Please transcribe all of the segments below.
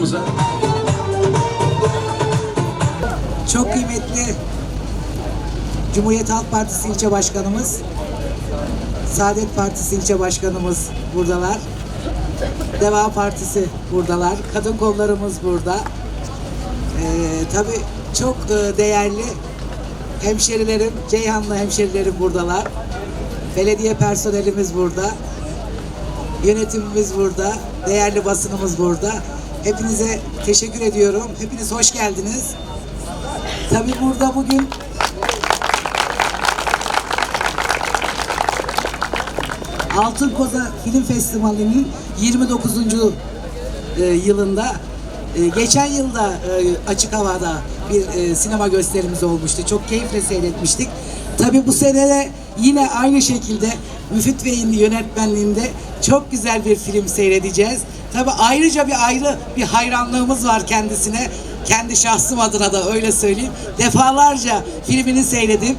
başkanımıza. Çok kıymetli Cumhuriyet Halk Partisi ilçe başkanımız, Saadet Partisi ilçe başkanımız buradalar. Deva Partisi buradalar. Kadın kollarımız burada. Ee, tabii çok e, değerli hemşerilerim, Ceyhanlı hemşerilerim buradalar. Belediye personelimiz burada. Yönetimimiz burada. Değerli basınımız burada. Hepinize teşekkür ediyorum. Hepiniz hoş geldiniz. Tabii burada bugün Altın Koza Film Festivali'nin 29. e, yılında e, geçen yılda e, açık havada bir e, sinema gösterimiz olmuştu. Çok keyifle seyretmiştik. Tabii bu sene de yine aynı şekilde Müfit Bey'in yönetmenliğinde çok güzel bir film seyredeceğiz. Tabii ayrıca bir ayrı bir hayranlığımız var kendisine. Kendi şahsım adına da öyle söyleyeyim. Defalarca filmini seyredip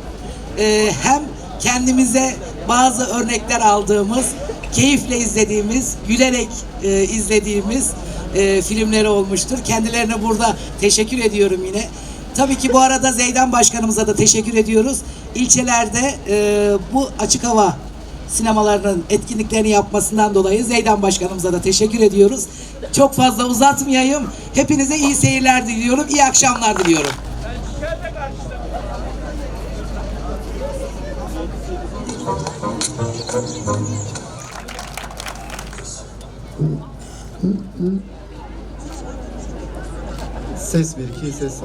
e, hem kendimize bazı örnekler aldığımız, keyifle izlediğimiz, gülerek e, izlediğimiz e, filmleri olmuştur. Kendilerine burada teşekkür ediyorum yine. Tabii ki bu arada Zeydan Başkanımıza da teşekkür ediyoruz. İlçelerde e, bu açık hava sinemalarının etkinliklerini yapmasından dolayı Zeydan Başkanımıza da teşekkür ediyoruz. Çok fazla uzatmayayım. Hepinize iyi seyirler diliyorum. İyi akşamlar diliyorum. Ses 1 2 ses 6